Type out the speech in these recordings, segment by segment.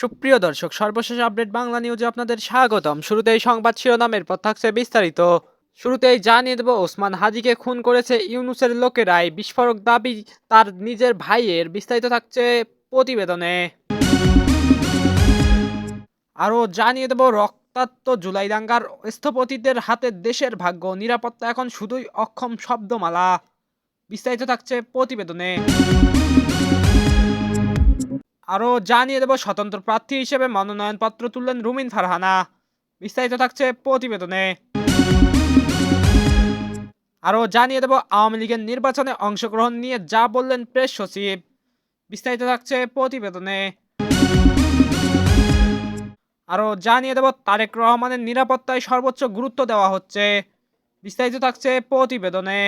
সুপ্রিয় দর্শক, সর্বশেষ আপডেট বাংলা নিউজে আপনাদের স্বাগতম। শুরুতেই সংবাদ শিরোনামের পর থাকছে বিস্তারিত। শুরুতেই জানিয়ে দেব, ওসমান হাজিকে খুন করেছে ইউনুসের লোকেরাই। বিস্ফোরক দাবি তার নিজের ভাইয়ের। বিস্তারিত থাকছে প্রতিবেদনে। আরও জানিয়ে দেব, রক্তাক্ত জুলাই দাঙ্গার স্থপতিদের হাতে দেশের ভাগ্য। নিরাপত্তা এখন শুধুই অক্ষম শব্দমালা। বিস্তারিত থাকছে প্রতিবেদনে। আরও জানিয়ে দেব, স্বতন্ত্র প্রার্থী হিসেবে মনোনয়নপত্র তুললেন রুমিন ফারহানা। বিস্তারিত থাকছে প্রতিবেদনে। আরও জানিয়ে দেব, আওয়ামী লীগের নির্বাচনে অংশগ্রহণ নিয়ে যা বললেন প্রেস সচিব। বিস্তারিত থাকছে প্রতিবেদনে। আরও জানিয়ে দেব, তারেক রহমানের নিরাপত্তায় সর্বোচ্চ গুরুত্ব দেওয়া হচ্ছে। বিস্তারিত থাকছে প্রতিবেদনে।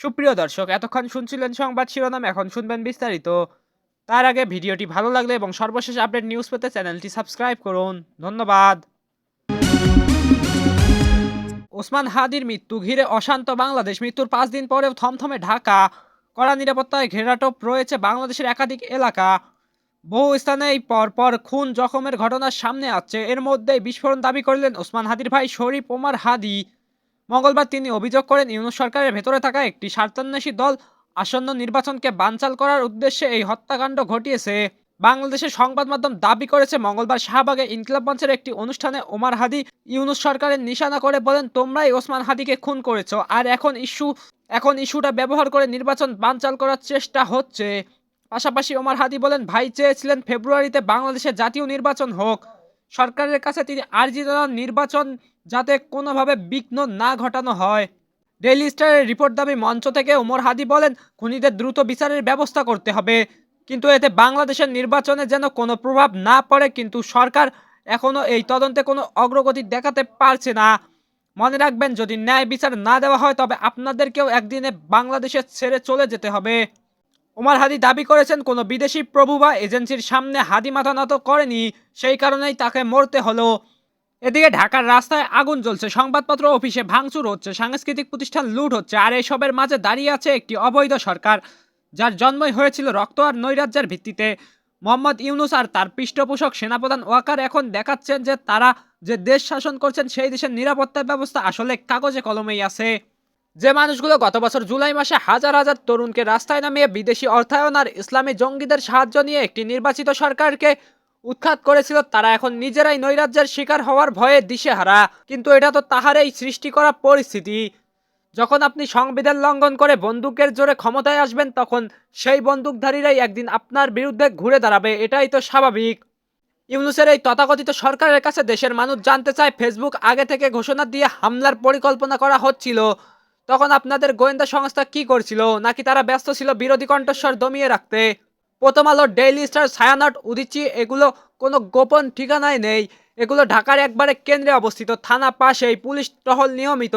সুপ্রিয় দর্শক, এতক্ষণ শুনছিলেন সংবাদ শিরোনাম, এখন শুনবেন বিস্তারিত। তার আগে ভিডিওটি ভালো লাগলে এবং সর্বশেষ আপডেট নিউজ পেতে চ্যানেলটি সাবস্ক্রাইব করুন। ধন্যবাদ। ওসমান হাদির মৃত্যু ঘিরে অশান্ত বাংলাদেশ। মৃত্যুর পাঁচ দিন পরেও থমথমে ঢাকা। কড়া নিরাপত্তায় ঘেরাটোপ রয়েছে বাংলাদেশের একাধিক এলাকা। বহু স্থানেই পরপর খুন জখমের ঘটনার সামনে আসছে। এর মধ্যেই বিস্ফোরণ দাবি করলেন ওসমান হাদির ভাই শরীফ ওমর হাদি। মঙ্গলবার তিনি অভিযোগ করেন, ইউনুস সরকারের ভেতরে থাকা একটি স্বার্থান্বেষী দল আসন্ন নির্বাচনকে বানচাল করার উদ্দেশ্যে এই হত্যাকাণ্ড ঘটিয়েছে। বাংলাদেশের সংবাদ মাধ্যম দাবি করেছে, মঙ্গলবার শাহবাগে ইনকিলাব মঞ্চের একটি অনুষ্ঠানে ওমর হাদি ইউনুস সরকারের নিশানা করে বলেন, তোমরাই ওসমান হাদিকে খুন করেছ, আর এখন ইস্যু, এখন ইস্যুটা ব্যবহার করে নির্বাচন বানচাল করার চেষ্টা হচ্ছে। পাশাপাশি ওমার হাদি বলেন, ভাই চেয়েছিলেন ফেব্রুয়ারিতে বাংলাদেশে জাতীয় নির্বাচন হোক। সরকারের কাছে তিনি আর্জি জানান, নির্বাচন যাতে কোনোভাবে বিঘ্ন না ঘটানো হয়। ডেইলি স্টারের রিপোর্ট দাবি মঞ্চ থেকে ওমর হাদি বলেন, খুনিদের দ্রুত বিচারের ব্যবস্থা করতে হবে। কিন্তু এতে বাংলাদেশের নির্বাচনে যেন কোনো প্রভাব না পড়ে, কিন্তু সরকার এখনও এই তদন্তে কোনো অগ্রগতি দেখাতে পারছে না। মনে রাখবেন, যদি ন্যায় বিচার না দেওয়া হয়, তবে আপনাদেরকেও একদিনে বাংলাদেশে ছেড়ে চলে যেতে হবে। ওমর হাদি দাবি করেছেন, কোনো বিদেশি প্রভু বা এজেন্সির সামনে হাদি মাথা নত করেনি, সেই কারণেই তাকে মরতে হলো। এদিকে ঢাকার রাস্তায় আগুন জ্বলছে, সংবাদপত্র অফিসে ভাঙচুর হচ্ছে, সাংস্কৃতিক প্রতিষ্ঠান লুট হচ্ছে, আর এসবের মাঝে দাঁড়িয়ে আছে একটি অবৈধ সরকার, যার জন্মই হয়েছিল রক্ত আর নৈরাজ্যের ভিত্তিতে। মোহাম্মদ ইউনুস আর তার পৃষ্ঠপোষক সেনাপ্রধান ওয়াকার এখন দেখাচ্ছেন যে তারা যে দেশ শাসন করছেন, সেই দেশের নিরাপত্তা ব্যবস্থা আসলে কাগজে কলমেই আছে। যে মানুষগুলো গত বছর জুলাই মাসে হাজার হাজার তরুণকে রাস্তায় নামিয়ে বিদেশি অর্থায়ন আর ইসলামী জঙ্গিদের সাহায্য নিয়ে একটি নির্বাচিত সরকারকে উৎখাত করেছিল তারা এখন নিজেরাই নৈরাজ্যের শিকার হওয়ার ভয়ে দিশেহারা। কিন্তু এটা তো তাহারেই সৃষ্টি করা পরিস্থিতি। যখন আপনি সংবিধান লঙ্ঘন করে বন্দুকের জোরে ক্ষমতায় আসবেন, তখন সেই বন্দুকধারীরাই একদিন আপনার বিরুদ্ধে ঘুরে দাঁড়াবে। এটাই তো স্বাভাবিক। ইউনুসের এই তথাকথিত সরকারের কাছে দেশের মানুষ জানতে চায়, ফেসবুক আগে থেকে ঘোষণা দিয়ে হামলার পরিকল্পনা করা হচ্ছিল। তখন আপনাদের গোয়েন্দা সংস্থা কি করছিল? নাকি তারা ব্যস্ত ছিল বিরোধী কণ্ঠস্বর দমিয়ে রাখতে? প্রথম আলো ডেইলি স্টার ছায়ানট উদিচি এগুলো কোনো গোপন ঠিকানায় নেই। এগুলো ঢাকার একবারে কেন্দ্রে অবস্থিত। থানা পাশেই, পুলিশ টহল নিয়মিত।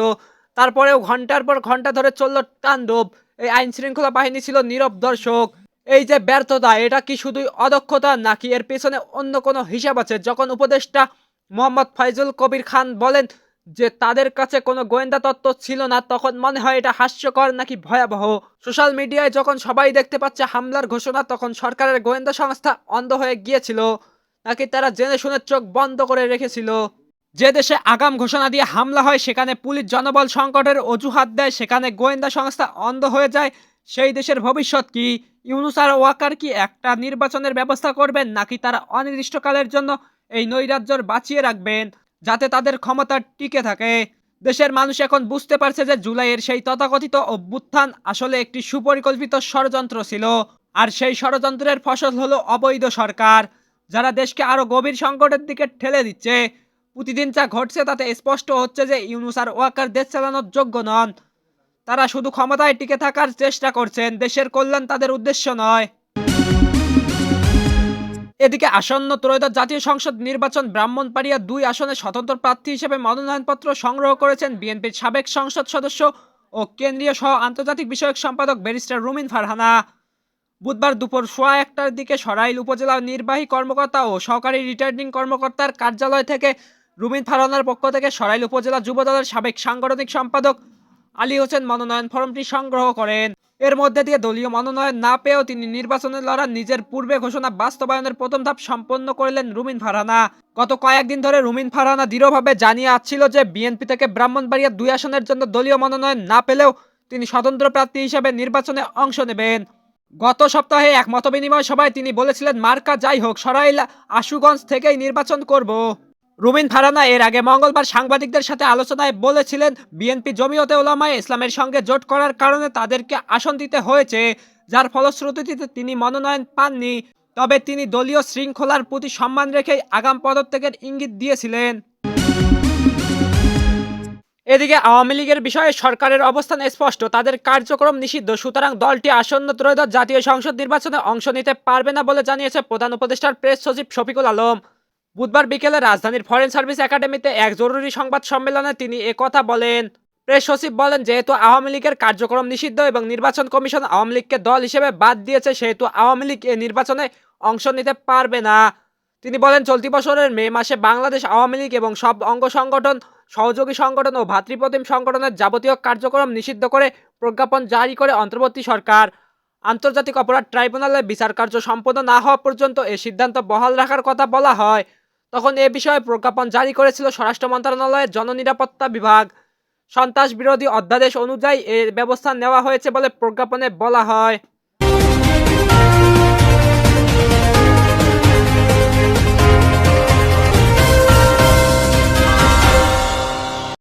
তারপরেও ঘণ্টার পর ঘণ্টা ধরে চলল তাণ্ডব। এই আইন শৃঙ্খলা বাহিনী ছিল নীরব দর্শক। এই যে ব্যর্থতা, এটা কি শুধুই অদক্ষতা, নাকি এর পেছনে অন্য কোনো হিসাব আছে? যখন উপদেষ্টা মোহাম্মদ ফাইজুল কবির খান বলেন যে তাদের কাছে কোনো গোয়েন্দা তত্ত্ব ছিল না, তখন মনে হয় এটা হাস্যকর নাকি ভয়াবহ? সোশ্যাল মিডিয়ায় যখন সবাই দেখতে পাচ্ছে হামলার ঘোষণা, তখন সরকারের গোয়েন্দা সংস্থা অন্ধ হয়ে গিয়েছিল, নাকি তারা জেনে শুনে চোখ বন্ধ করে রেখেছিল? যে দেশে আগাম ঘোষণা দিয়ে হামলা হয়, সেখানে পুলিশ জনবল সংকটের অজুহাত দেয়, সেখানে গোয়েন্দা সংস্থা অন্ধ হয়ে যায়, সেই দেশের ভবিষ্যৎ কি? ইউনুস আর ওয়াকার কি একটা নির্বাচনের ব্যবস্থা করবেন, নাকি তারা অনির্দিষ্টকালের জন্য এই নৈরাজ্যর বাঁচিয়ে রাখবেন? যাতে তাদের ক্ষমতা টিকে থাকে। দেশের মানুষ এখন বুঝতে পারছে যে জুলাইয়ের সেই তথাকথিত অভ্যুত্থান আসলে একটি সুপরিকল্পিত ষড়যন্ত্র ছিল, আর সেই ষড়যন্ত্রের ফসল হলো অবৈধ সরকার। যারা দেশকে আরও গভীর সংকটের দিকে ঠেলে দিচ্ছে, প্রতিদিন যা ঘটছে তাতে স্পষ্ট হচ্ছে যে ইউনুস আর ওয়াকার দেশ চালানোর যোগ্য নন। তারা শুধু ক্ষমতায় টিকে থাকার চেষ্টা করছেন, দেশের কল্যাণ তাদের উদ্দেশ্য নয়। এদিকে আসন্ন ত্রয়োদশ জাতীয় সংসদ নির্বাচন ব্রাহ্মণবাড়িয়া দুই আসনে স্বতন্ত্র প্রার্থী হিসেবে মনোনয়নপত্র সংগ্রহ করেছেন বিএনপির সাবেক সংসদ সদস্য ও কেন্দ্রীয় সহ আন্তর্জাতিক বিষয়ক সম্পাদক ব্যারিস্টার রুমিন ফারহানা। বুধবার দুপুর সোয়া একটার দিকে সরাইল উপজেলা নির্বাহী কর্মকর্তা ও সহকারী রিটার্নিং কর্মকর্তার কার্যালয় থেকে রুমিন ফারহানার পক্ষ থেকে সরাইল উপজেলা যুবদলের সাবেক সাংগঠনিক সম্পাদক আলী হোসেন মনোনয়ন ফর্মটি সংগ্রহ করেন। এর মধ্যে দিয়ে দলীয় মনোনয়ন না পেয়েও তিনি নির্বাচনে লড়ার নিজের পূর্বে ঘোষণা বাস্তবায়নের প্রথম ধাপ সম্পন্ন করলেন রুমিন ফারহানা। গত কয়েকদিন ধরে রুমিন ফারহানা দৃঢ়ভাবে জানিয়ে আসছিল যে বিএনপি থেকে ব্রাহ্মণবাড়িয়া দুই আসনের জন্য দলীয় মনোনয়ন না পেলেও তিনি স্বতন্ত্র প্রার্থী হিসেবে নির্বাচনে অংশ নেবেন। গত সপ্তাহে এক মতবিনিময় সভায় তিনি বলেছিলেন, মার্কা যাই হোক, সরাইল আশুগঞ্জ থেকেই নির্বাচন করব। রুমিন ফারানা এর আগে মঙ্গলবার সাংবাদিকদের সাথে আলোচনায় বলেছিলেন, বিএনপি জমিয়তে ওলামায় ইসলামের সঙ্গে জোট করার কারণে তাদেরকে আসন দিতে হয়েছে, যার ফলশ্রুতিতে তিনি মনোনয়ন পাননি। তবে তিনি দলীয় শৃঙ্খলার প্রতি সম্মান রেখেই আগাম পদত্যাগের ইঙ্গিত দিয়েছিলেন। এদিকে আওয়ামী লীগের বিষয়ে সরকারের অবস্থান স্পষ্ট। তাদের কার্যক্রম নিষিদ্ধ। সুতরাং দলটি আসন্ন ত্রয়োদশ জাতীয় সংসদ নির্বাচনে অংশ নিতে পারবে না বলে জানিয়েছে প্রধান উপদেষ্টার প্রেস সচিব শফিকুল আলম। বুধবার বিকেলে রাজধানীর ফরেন সার্ভিস একাডেমিতে এক জরুরি সংবাদ সম্মেলনে তিনি একথা বলেন। প্রেস সচিব বলেন, যেহেতু আওয়ামী লীগের কার্যক্রম নিষিদ্ধ এবং নির্বাচন কমিশন আওয়ামী লীগকে দল হিসেবে বাদ দিয়েছে, সেহেতু আওয়ামী লীগ এ নির্বাচনে অংশ নিতে পারবে না। তিনি বলেন, চলতি বছরের মে মাসে বাংলাদেশ আওয়ামী লীগ এবং সব অঙ্গ সংগঠন, সহযোগী সংগঠন ও ভাতৃপ্রতিম সংগঠনের যাবতীয় কার্যক্রম নিষিদ্ধ করে প্রজ্ঞাপন জারি করে অন্তর্বর্তী সরকার। আন্তর্জাতিক অপরাধ ট্রাইব্যুনালে বিচার কার্য সম্পন্ন না হওয়া পর্যন্ত এ সিদ্ধান্ত বহাল রাখার কথা বলা হয়। তখন এ বিষয়ে প্রজ্ঞাপন জারি করেছিল স্বরাষ্ট্র মন্ত্রণালয়ের জননিরাপত্তা বিভাগ। সন্ত্রাস বিরোধী অধ্যাদেশ অনুযায়ী এর ব্যবস্থা নেওয়া হয়েছে বলে প্রজ্ঞাপনে বলা হয়।